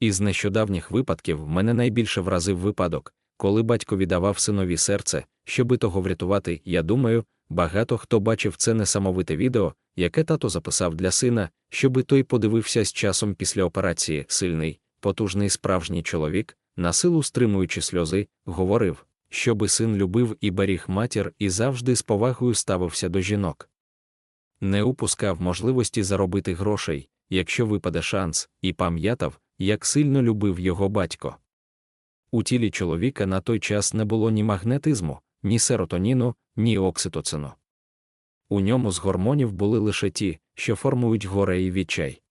Із нещодавніх випадків мене найбільше вразив випадок, коли батько віддавав синові серце, щоби того врятувати. Я думаю, багато хто бачив це несамовите відео, яке тато записав для сина, щоби той подивився з часом після операції. Сильний, потужний справжній чоловік, на силу стримуючи сльози, говорив, щоби син любив і беріг матір і завжди з повагою ставився до жінок. Не упускав можливості заробити грошей, якщо випаде шанс, і пам'ятав, як сильно любив його батько. У тілі чоловіка на той час не було ні магнетизму, ні серотоніну, ні окситоцину. У ньому з гормонів були лише ті, що формують горе і відчай.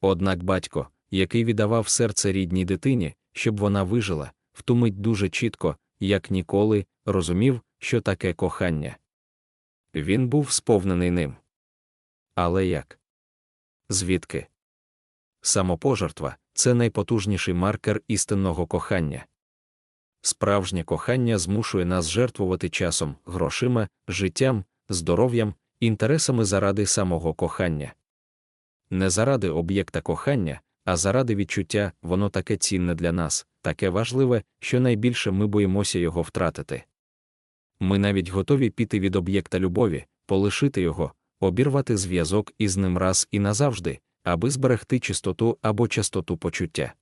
Однак батько, який віддавав серце рідній дитині, щоб вона вижила, втумить дуже чітко, як ніколи, розумів, що таке кохання. Він був сповнений ним. Але як? Звідки? Самопожертва це найпотужніший маркер істинного кохання. Справжнє кохання змушує нас жертвувати часом, грошима, життям, здоров'ям, інтересами заради самого кохання. Не заради об'єкта кохання, а заради відчуття, воно таке цінне для нас, таке важливе, що найбільше ми боїмося його втратити. Ми навіть готові піти від об'єкта любові, полишити його, обірвати зв'язок із ним раз і назавжди, аби зберегти чистоту або частоту почуття.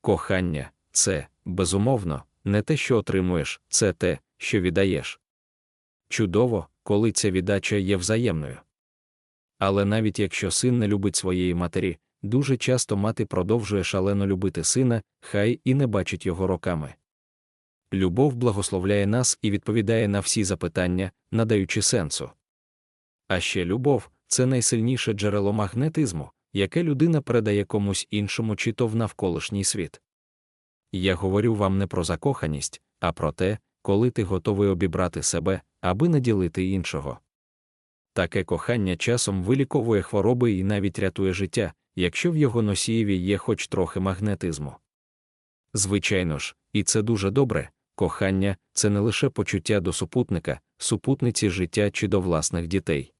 Кохання це, безумовно, не те, що отримуєш, це те, що віддаєш. Чудово, коли ця віддача є взаємною. Але навіть якщо син не любить своєї матері, дуже часто мати продовжує шалено любити сина, хай і не бачить його роками. Любов благословляє нас і відповідає на всі запитання, надаючи сенсу. А ще любов це найсильніше джерело магнетизму, яке людина передає комусь іншому чи то в навколишній світ. Я говорю вам не про закоханість, а про те, коли ти готовий обібрати себе, аби наділити іншого. Таке кохання часом виліковує хвороби і навіть рятує життя, якщо в його носієві є хоч трохи магнетизму. Звичайно ж, і це дуже добре, кохання це не лише почуття до супутника, супутниці життя чи до власних дітей.